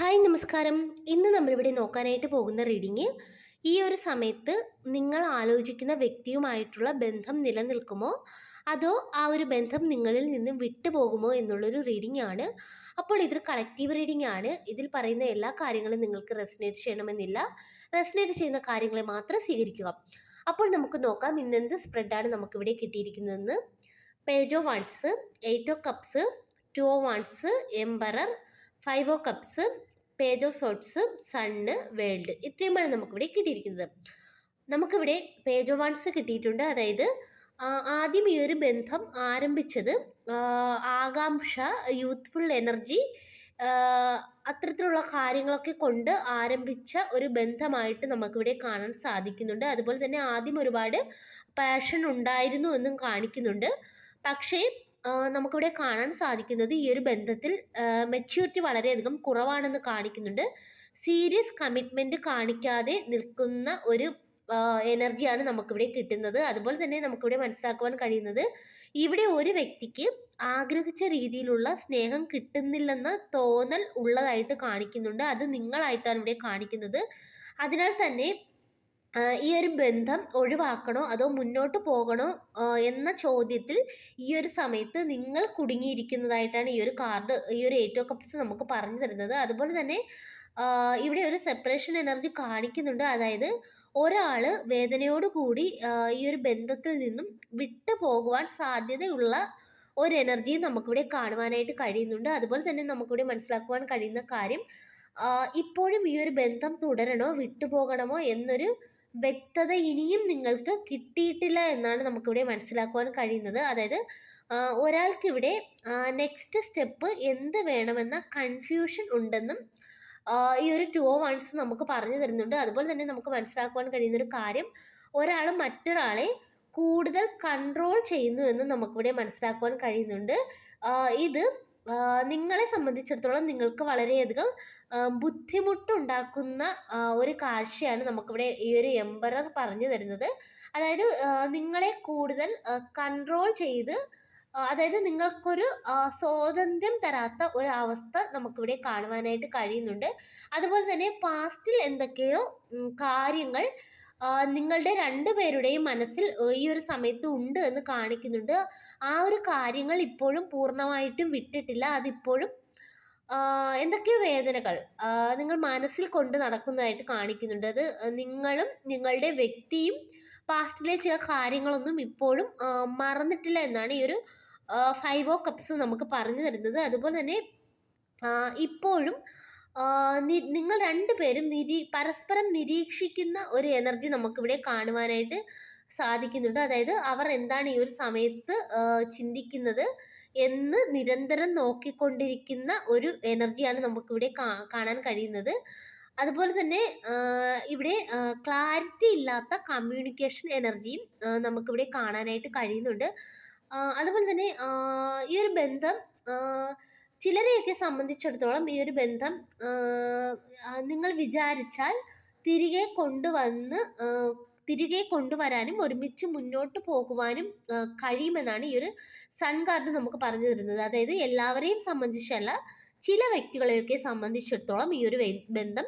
Hi നമസ്കാരം. ഇന്ന് നമ്മളിവിടെ നോക്കാനായിട്ട് പോകുന്ന റീഡിങ് ഈ ഒരു സമയത്ത് നിങ്ങൾ ആലോചിക്കുന്ന വ്യക്തിയുമായിട്ടുള്ള ബന്ധം നിലനിൽക്കുമോ? അതോ ആ ഒരു ബന്ധം നിങ്ങളിൽ നിന്നും വിട്ടുപോകുമോ എന്നുള്ളൊരു റീഡിംഗ് ആണ്. അപ്പോൾ ഇതൊരു കളക്റ്റീവ് റീഡിംഗ് ആണ്. ഇതിൽ പറയുന്ന എല്ലാ കാര്യങ്ങളും നിങ്ങൾക്ക് റെസിനേറ്റ് ചെയ്യണമെന്നില്ല. റെസിനേറ്റ് ചെയ്യുന്ന കാര്യങ്ങളെ മാത്രം സ്വീകരിക്കുക. അപ്പോൾ നമുക്ക് നോക്കാം ഇന്നെന്ത് സ്പ്രെഡാണ് നമുക്കിവിടെ കിട്ടിയിരിക്കുന്നതെന്ന്. Page of wands eight of cups two of wands emperor five of cups page of swords sun world ഇത്രയുമാണ് നമുക്കിവിടെ കിട്ടിയിരിക്കുന്നത്. നമുക്കിവിടെ പേജ് ഓഫ് വൺസ് കിട്ടിയിട്ടുണ്ട്. അതായത് ആദ്യം ഈ ഒരു ബന്ധം ആരംഭിച്ചത് ആകാംക്ഷ യൂത്ത്ഫുൾ എനർജി അത്തരത്തിലുള്ള കാര്യങ്ങളൊക്കെ കൊണ്ട് ആരംഭിച്ച ഒരു ബന്ധമായിട്ട് നമുക്കിവിടെ കാണാൻ സാധിക്കുന്നുണ്ട്. അതുപോലെ തന്നെ ആദ്യം ഒരുപാട് പാഷൻ ഉണ്ടായിരുന്നു എന്നും കാണിക്കുന്നുണ്ട്. പക്ഷേ നമുക്കിവിടെ കാണാൻ സാധിക്കുന്നത് ഈ ഒരു ബന്ധത്തിൽ മെച്യൂരിറ്റി വളരെയധികം കുറവാണെന്ന് കാണിക്കുന്നുണ്ട്. സീരിയസ് കമ്മിറ്റ്മെന്റ് കാണിക്കാതെ നിൽക്കുന്ന ഒരു എനർജിയാണ് നമുക്കിവിടെ കിട്ടുന്നത്. അതുപോലെ തന്നെ നമുക്കിവിടെ മനസ്സിലാക്കുവാൻ കഴിയുന്നത് ഇവിടെ ഒരു വ്യക്തിക്ക് ആഗ്രഹിച്ച രീതിയിലുള്ള സ്നേഹം കിട്ടുന്നില്ലെന്ന തോന്നൽ ഉള്ളതായിട്ട് കാണിക്കുന്നുണ്ട്. അത് നിങ്ങളായിട്ടാണ് ഇവിടെ കാണിക്കുന്നത്. അതിനാൽ തന്നെ ഈ ഒരു ബന്ധം ഒഴിവാക്കണോ അതോ മുന്നോട്ട് പോകണോ എന്ന ചോദ്യത്തിൽ ഈ ഒരു സമയത്ത് നിങ്ങൾ കുടുങ്ങിയിരിക്കുന്നതായിട്ടാണ് ഈ ഒരു കാർഡ് ഈ ഒരു ഏറ്റവും കപ്സ് നമുക്ക് പറഞ്ഞു തരുന്നത്. അതുപോലെ തന്നെ ഇവിടെ ഒരു സെപ്പറേഷൻ എനർജി കാണിക്കുന്നുണ്ട്. അതായത് ഒരാൾ വേദനയോടുകൂടി ഈ ഒരു ബന്ധത്തിൽ നിന്നും വിട്ടു പോകുവാൻ സാധ്യതയുള്ള ഒരു എനർജി നമുക്കിവിടെ കാണുവാനായിട്ട് കഴിയുന്നുണ്ട്. അതുപോലെ തന്നെ നമുക്കിവിടെ മനസ്സിലാക്കുവാൻ കഴിയുന്ന കാര്യം ഇപ്പോഴും ഈ ഒരു ബന്ധം തുടരണോ വിട്ടുപോകണമോ എന്നൊരു വ്യക്തത ഇനിയും നിങ്ങൾക്ക് കിട്ടിയിട്ടില്ല എന്നാണ് നമുക്കിവിടെ മനസ്സിലാക്കുവാൻ കഴിയുന്നത്. അതായത് ഒരാൾക്കിവിടെ നെക്സ്റ്റ് സ്റ്റെപ്പ് എന്ത് വേണമെന്ന കൺഫ്യൂഷൻ ഉണ്ടെന്നും ഈ ഒരു ടു വൺസ് നമുക്ക് പറഞ്ഞു തരുന്നുണ്ട്. അതുപോലെ തന്നെ നമുക്ക് മനസ്സിലാക്കുവാൻ കഴിയുന്ന ഒരു കാര്യം ഒരാൾ മറ്റൊരാളെ കൂടുതൽ കൺട്രോൾ ചെയ്യുന്നു എന്ന് നമുക്കിവിടെ മനസ്സിലാക്കുവാൻ കഴിയുന്നുണ്ട്. ഇത് നിങ്ങളെ സംബന്ധിച്ചിടത്തോളം നിങ്ങൾക്ക് വളരെയധികം ബുദ്ധിമുട്ടുണ്ടാക്കുന്ന ഒരു കാഴ്ചയാണ് നമുക്കിവിടെ ഈ ഒരു എംബറർ പറഞ്ഞു തരുന്നത്. അതായത് നിങ്ങളെ കൂടുതൽ കൺട്രോൾ ചെയ്ത് അതായത് നിങ്ങൾക്കൊരു സ്വാതന്ത്ര്യം തരാത്ത ഒരു അവസ്ഥ നമുക്കിവിടെ കാണുവാനായിട്ട് കഴിയുന്നുണ്ട്. അതുപോലെ തന്നെ പാസ്റ്റിൽ എന്തൊക്കെയോ കാര്യങ്ങൾ നിങ്ങളുടെ രണ്ടുപേരുടെയും മനസ്സിൽ ഈ ഒരു സമയത്ത് ഉണ്ട് എന്ന് കാണിക്കുന്നുണ്ട്. ആ ഒരു കാര്യങ്ങൾ ഇപ്പോഴും പൂർണമായിട്ടും വിട്ടിട്ടില്ല. അതിപ്പോഴും എന്തൊക്കെയോ വേദനകൾ നിങ്ങൾ മനസ്സിൽ കൊണ്ട് നടക്കുന്നതായിട്ട് കാണിക്കുന്നുണ്ട്. അത് നിങ്ങളും നിങ്ങളുടെ വ്യക്തിയും പാസ്റ്റിലെ ചില കാര്യങ്ങളൊന്നും ഇപ്പോഴും മറന്നിട്ടില്ല എന്നാണ് ഈ ഒരു ഫൈവ് ഓ കപ്സ് നമുക്ക് പറഞ്ഞു തരുന്നത്. അതുപോലെ തന്നെ ഇപ്പോഴും നിങ്ങൾ രണ്ടുപേരും നിരീ പരസ്പരം നിരീക്ഷിക്കുന്ന ഒരു എനർജി നമുക്കിവിടെ കാണുവാനായിട്ട് സാധിക്കുന്നുണ്ട്. അതായത് അവർ എന്താണ് ഈ ഒരു സമയത്ത് ചിന്തിക്കുന്നത് എന്ന് നിരന്തരം നോക്കിക്കൊണ്ടിരിക്കുന്ന ഒരു എനർജിയാണ് നമുക്കിവിടെ കാണാൻ കഴിയുന്നത്. അതുപോലെ തന്നെ ഇവിടെ ക്ലാരിറ്റി ഇല്ലാത്ത കമ്മ്യൂണിക്കേഷൻ എനർജിയും നമുക്കിവിടെ കാണാനായിട്ട് കഴിയുന്നുണ്ട്. അതുപോലെ തന്നെ ഈ ഒരു ബന്ധം ചിലരെയൊക്കെ സംബന്ധിച്ചിടത്തോളം ഈ ഒരു ബന്ധം നിങ്ങൾ വിചാരിച്ചാൽ തിരികെ കൊണ്ടുവന്ന് തിരികെ കൊണ്ടുവരാനും ഒരുമിച്ച് മുന്നോട്ട് പോകുവാനും കഴിയുമെന്നാണ് ഈ ഒരു സൺ കാർഡ് നമുക്ക് പറഞ്ഞു തരുന്നത്. അതായത് എല്ലാവരെയും സംബന്ധിച്ചല്ല ചില വ്യക്തികളെയൊക്കെ സംബന്ധിച്ചിടത്തോളം ഈ ഒരു ബന്ധം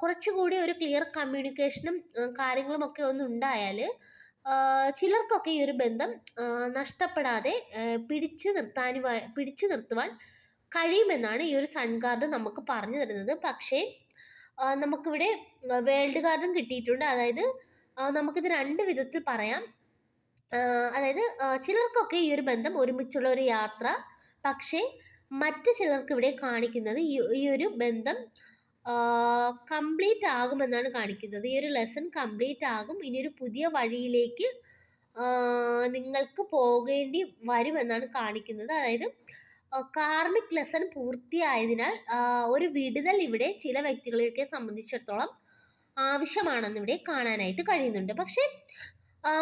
കുറച്ചുകൂടി ഒരു ക്ലിയർ കമ്മ്യൂണിക്കേഷനും കാര്യങ്ങളുമൊക്കെ കാര്യങ്ങളും ഒക്കെ ഒന്ന് ഉണ്ടായാൽ ചിലർക്കൊക്കെ ഈ ഒരു ബന്ധം നഷ്ടപ്പെടാതെ പിടിച്ചു നിർത്താനുമായി പിടിച്ചു നിർത്തുവാൻ കഴിയുമെന്നാണ് ഈ ഒരു സൺ കാർഡ് നമുക്ക് പറഞ്ഞു തരുന്നത്. പക്ഷേ നമുക്കിവിടെ വേൾഡ് കാർഡും കിട്ടിയിട്ടുണ്ട്. അതായത് നമുക്കിത് രണ്ട് വിധത്തിൽ പറയാം. അതായത് ചിലർക്കൊക്കെ ഈ ഒരു ബന്ധം ഒരുമിച്ചുള്ള ഒരു യാത്ര പക്ഷേ മറ്റു ചിലർക്ക് ഇവിടെ കാണിക്കുന്നത് ഈ ഒരു ബന്ധം കംപ്ലീറ്റ് ആകുമെന്നാണ് കാണിക്കുന്നത്. ഈ ഒരു ലെസൺ കംപ്ലീറ്റ് ആകും. ഇനി ഒരു പുതിയ വഴിയിലേക്ക് നിങ്ങൾക്ക് പോകേണ്ടി വരുമെന്നാണ് കാണിക്കുന്നത്. അതായത് കാർമിക് ലെസൺ പൂർത്തിയായതിനാൽ ഒരു വിടുതൽ ഇവിടെ ചില വ്യക്തികളെയൊക്കെ സംബന്ധിച്ചിടത്തോളം ആവശ്യമാണെന്ന് ഇവിടെ കാണാനായിട്ട് കഴിയുന്നുണ്ട്. പക്ഷേ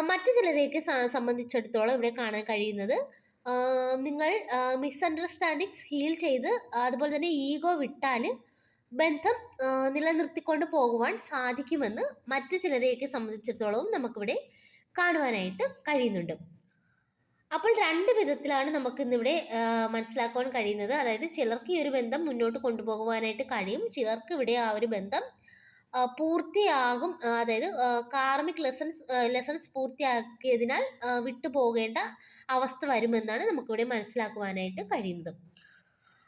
മറ്റു ചിലരെയൊക്കെ സംബന്ധിച്ചിടത്തോളം ഇവിടെ കാണാൻ കഴിയുന്നത് നിങ്ങൾ മിസ്അണ്ടർസ്റ്റാൻഡിങ്സ് ഹീൽ ചെയ്ത് അതുപോലെ തന്നെ ഈഗോ വിട്ടാൽ ബന്ധം നിലനിർത്തിക്കൊണ്ട് പോകുവാൻ സാധിക്കുമെന്ന് മറ്റു ചിലരെയൊക്കെ സംബന്ധിച്ചിടത്തോളവും നമുക്കിവിടെ കാണുവാനായിട്ട് കഴിയുന്നുണ്ട്. അപ്പോൾ രണ്ട് വിധത്തിലാണ് നമുക്ക് ഇന്നിവിടെ മനസ്സിലാക്കുവാൻ കഴിയുന്നത്. അതായത് ചിലർക്ക് ഈ ഒരു ബന്ധം മുന്നോട്ട് കൊണ്ടുപോകുവാനായിട്ട് കഴിയും. ചിലർക്ക് ഇവിടെ ആ ഒരു ബന്ധം പൂർത്തിയാകും. അതായത് കാർമിക് ലെസൺസ് ലെസൺസ് പൂർത്തിയാക്കിയതിനാൽ വിട്ടുപോകേണ്ട അവസ്ഥ വരുമെന്നാണ് നമുക്കിവിടെ മനസ്സിലാക്കുവാനായിട്ട് കഴിയുന്നത്.